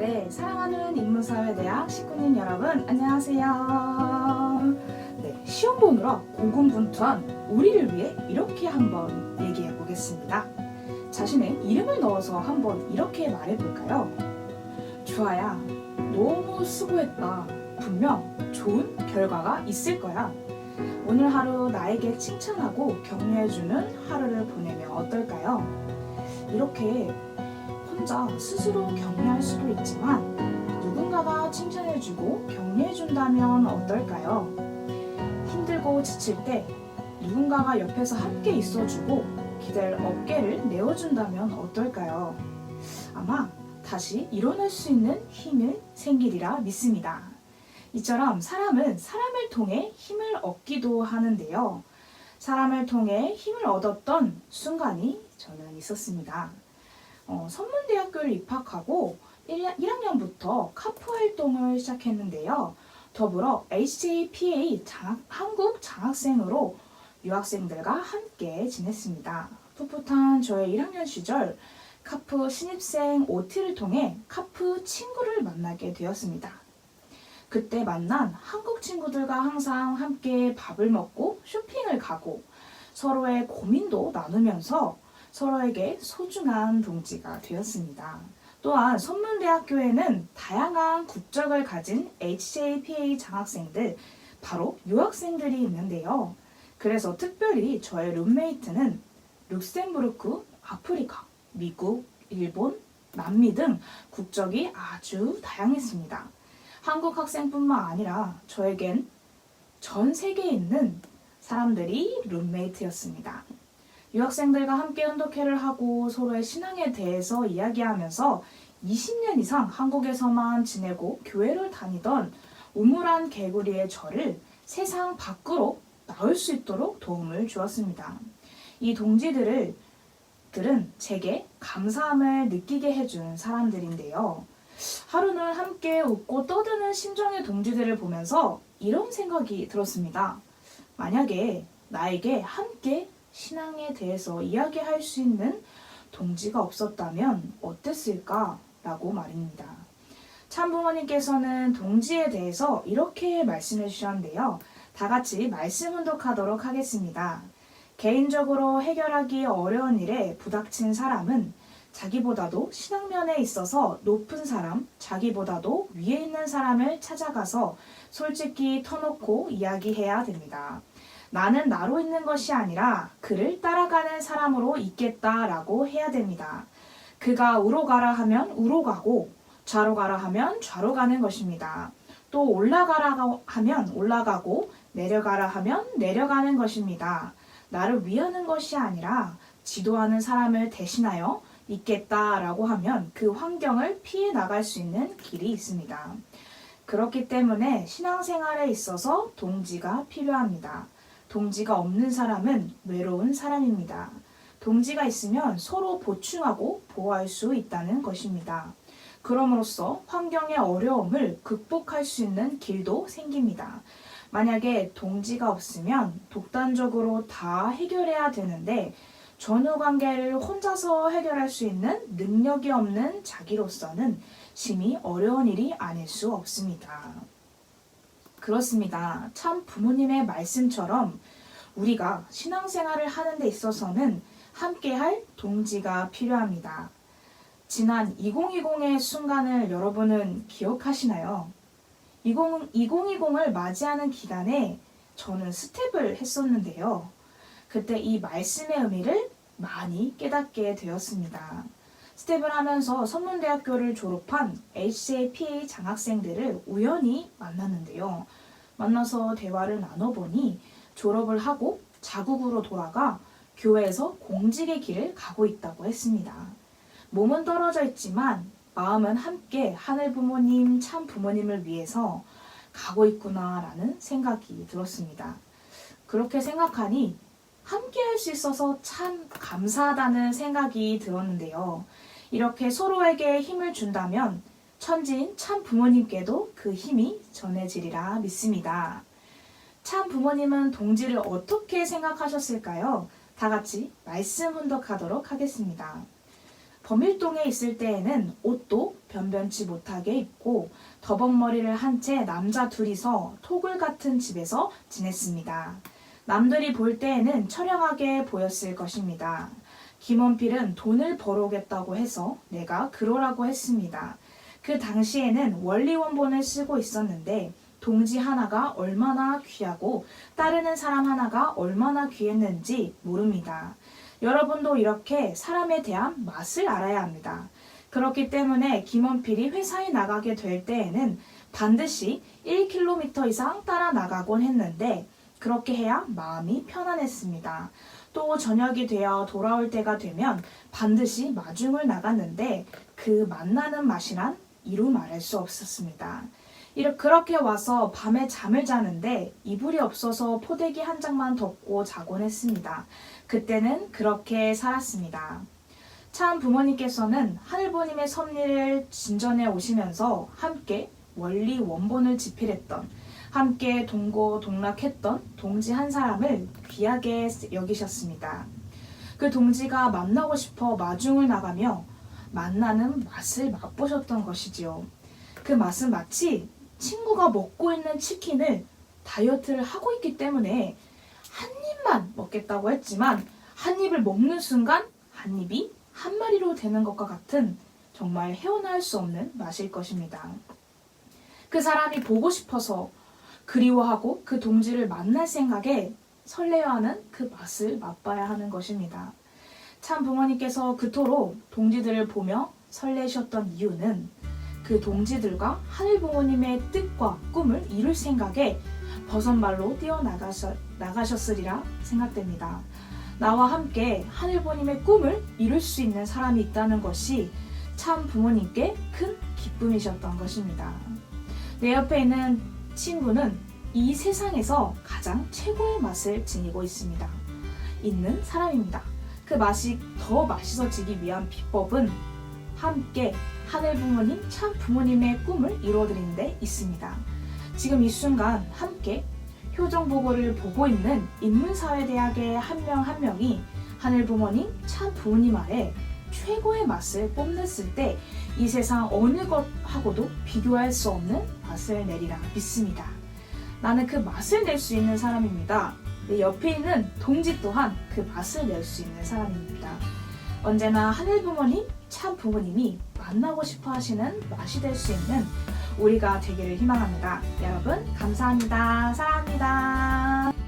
네, 사랑하는 인문사회대학 19년 여러분, 안녕하세요. 네, 시험 보느라 고군분투한 우리를 위해 이렇게 한번 얘기해 보겠습니다. 자신의 이름을 넣어서 한번 이렇게 말해 볼까요? 주아야, 너무 수고했다. 분명 좋은 결과가 있을 거야. 오늘 하루 나에게 칭찬하고 격려해주는 하루를 보내면 어떨까요? 이렇게 혼자 스스로 격려할 수도 있지만 누군가가 칭찬해주고 격려해준다면 어떨까요? 힘들고 지칠 때 누군가가 옆에서 함께 있어주고 기댈 어깨를 내어준다면 어떨까요? 아마 다시 일어날 수 있는 힘이 생기리라 믿습니다. 이처럼 사람은 사람을 통해 힘을 얻기도 하는데요. 사람을 통해 힘을 얻었던 순간이 저는 있었습니다. 어, 선문대학교를 입학하고 1학년부터 카프 활동을 시작했는데요. 더불어 HJPA 장학, 한국 장학생으로 유학생들과 함께 지냈습니다. 풋풋한 저의 1학년 시절 카프 신입생 OT를 통해 카프 친구를 만나게 되었습니다. 그때 만난 한국 친구들과 항상 함께 밥을 먹고 쇼핑을 가고 서로의 고민도 나누면서 서로에게 소중한 동지가 되었습니다. 또한 선문대학교에는 다양한 국적을 가진 HJPA 장학생들, 바로 유학생들이 있는데요. 그래서 특별히 저의 룸메이트는 룩셈부르크, 아프리카, 미국, 일본, 남미 등 국적이 아주 다양했습니다. 한국 학생뿐만 아니라 저에겐 전 세계에 있는 사람들이 룸메이트였습니다. 유학생들과 함께 언덕회를 하고 서로의 신앙에 대해서 이야기하면서 20년 이상 한국에서만 지내고 교회를 다니던 우물한 개구리의 저를 세상 밖으로 나올 수 있도록 도움을 주었습니다. 이 동지들을 들은 제게 감사함을 느끼게 해준 사람들인데요. 하루는 함께 웃고 떠드는 심정의 동지들을 보면서 이런 생각이 들었습니다. 만약에 나에게 함께 신앙에 대해서 이야기할 수 있는 동지가 없었다면 어땠을까? 라고 말입니다. 참부모님께서는 동지에 대해서 이렇게 말씀해 주셨는데요. 다 같이 말씀 훈독하도록 하겠습니다. 개인적으로 해결하기 어려운 일에 부닥친 사람은 자기보다도 신앙면에 있어서 높은 사람, 자기보다도 위에 있는 사람을 찾아가서 솔직히 터놓고 이야기해야 됩니다. 나는 나로 있는 것이 아니라 그를 따라가는 사람으로 있겠다라고 해야 됩니다. 그가 우로 가라 하면 우로 가고 좌로 가라 하면 좌로 가는 것입니다. 또 올라가라 하면 올라가고 내려가라 하면 내려가는 것입니다. 나를 위하는 것이 아니라 지도하는 사람을 대신하여 있겠다라고 하면 그 환경을 피해 나갈 수 있는 길이 있습니다. 그렇기 때문에 신앙생활에 있어서 동지가 필요합니다. 동지가 없는 사람은 외로운 사람입니다. 동지가 있으면 서로 보충하고 보호할 수 있다는 것입니다. 그럼으로써 환경의 어려움을 극복할 수 있는 길도 생깁니다. 만약에 동지가 없으면 독단적으로 다 해결해야 되는데 전후 관계를 혼자서 해결할 수 있는 능력이 없는 자기로서는 심히 어려운 일이 아닐 수 없습니다. 그렇습니다. 참 부모님의 말씀처럼 우리가 신앙생활을 하는 데 있어서는 함께 할 동지가 필요합니다. 지난 2020의 순간을 여러분은 기억하시나요? 20, 2020을 맞이하는 기간에 저는 스텝을 했었는데요. 그때 이 말씀의 의미를 많이 깨닫게 되었습니다. 스텝을 하면서 선문대학교를 졸업한 HCAPA 장학생들을 우연히 만났는데요. 만나서 대화를 나눠보니 졸업을 하고 자국으로 돌아가 교회에서 공직의 길을 가고 있다고 했습니다. 몸은 떨어져 있지만 마음은 함께 하늘 부모님, 참 부모님을 위해서 가고 있구나라는 생각이 들었습니다. 그렇게 생각하니 함께 할 수 있어서 참 감사하다는 생각이 들었는데요. 이렇게 서로에게 힘을 준다면 천지인 참 부모님께도 그 힘이 전해지리라 믿습니다. 참 부모님은 동지를 어떻게 생각하셨을까요? 다 같이 말씀 훈독하도록 하겠습니다. 범일동에 있을 때에는 옷도 변변치 못하게 입고 더벅머리를 한 채 남자 둘이서 토굴 같은 집에서 지냈습니다. 남들이 볼 때에는 처량하게 보였을 것입니다. 김원필은 돈을 벌어오겠다고 해서 내가 그러라고 했습니다. 그 당시에는 원리원본을 쓰고 있었는데 동지 하나가 얼마나 귀하고 따르는 사람 하나가 얼마나 귀했는지 모릅니다. 여러분도 이렇게 사람에 대한 맛을 알아야 합니다. 그렇기 때문에 김원필이 회사에 나가게 될 때에는 반드시 1km 이상 따라 나가곤 했는데 그렇게 해야 마음이 편안했습니다. 또 저녁이 되어 돌아올 때가 되면 반드시 마중을 나갔는데 그 만나는 맛이란 이루 말할 수 없었습니다. 이렇게 그렇게 와서 밤에 잠을 자는데 이불이 없어서 포대기 한 장만 덮고 자곤 했습니다. 그때는 그렇게 살았습니다. 참 부모님께서는 하늘보님의 섭리를 진전해 오시면서 함께 원리 원본을 집필했던 함께 동고 동락했던 동지 한 사람을 귀하게 여기셨습니다. 그 동지가 만나고 싶어 마중을 나가며 만나는 맛을 맛보셨던 것이지요. 그 맛은 마치 친구가 먹고 있는 치킨을 다이어트를 하고 있기 때문에 한 입만 먹겠다고 했지만 한 입을 먹는 순간 한 입이 한 마리로 되는 것과 같은 정말 헤어나올 수 없는 맛일 것입니다. 그 사람이 보고 싶어서 그리워하고 그 동지를 만날 생각에 설레어하는 그 맛을 맛봐야 하는 것입니다. 참 부모님께서 그토록 동지들을 보며 설레셨던 이유는 그 동지들과 하늘 부모님의 뜻과 꿈을 이룰 생각에 버선발로 뛰어나가셨으리라 생각됩니다. 나와 함께 하늘 부모님의 꿈을 이룰 수 있는 사람이 있다는 것이 참 부모님께 큰 기쁨이셨던 것입니다. 내 옆에 있는 친구는 이 세상에서 가장 최고의 맛을 지니고 있습니다. 있는 사람입니다. 그 맛이 더 맛있어지기 위한 비법은 함께 하늘 부모님, 참 부모님의 꿈을 이루어드리는 데 있습니다. 지금 이 순간 함께 효정 보고를 보고 있는 인문사회대학의 한 명한 명이 하늘 부모님, 참 부모님 아래 최고의 맛을 뽐냈을 때 이 세상 어느 것하고도 비교할 수 없는 맛을 내리라 믿습니다. 나는 그 맛을 낼 수 있는 사람입니다. 내 옆에 있는 동지 또한 그 맛을 낼 수 있는 사람입니다. 언제나 하늘 부모님, 참 부모님이 만나고 싶어 하시는 맛이 될 수 있는 우리가 되기를 희망합니다. 여러분, 감사합니다. 사랑합니다.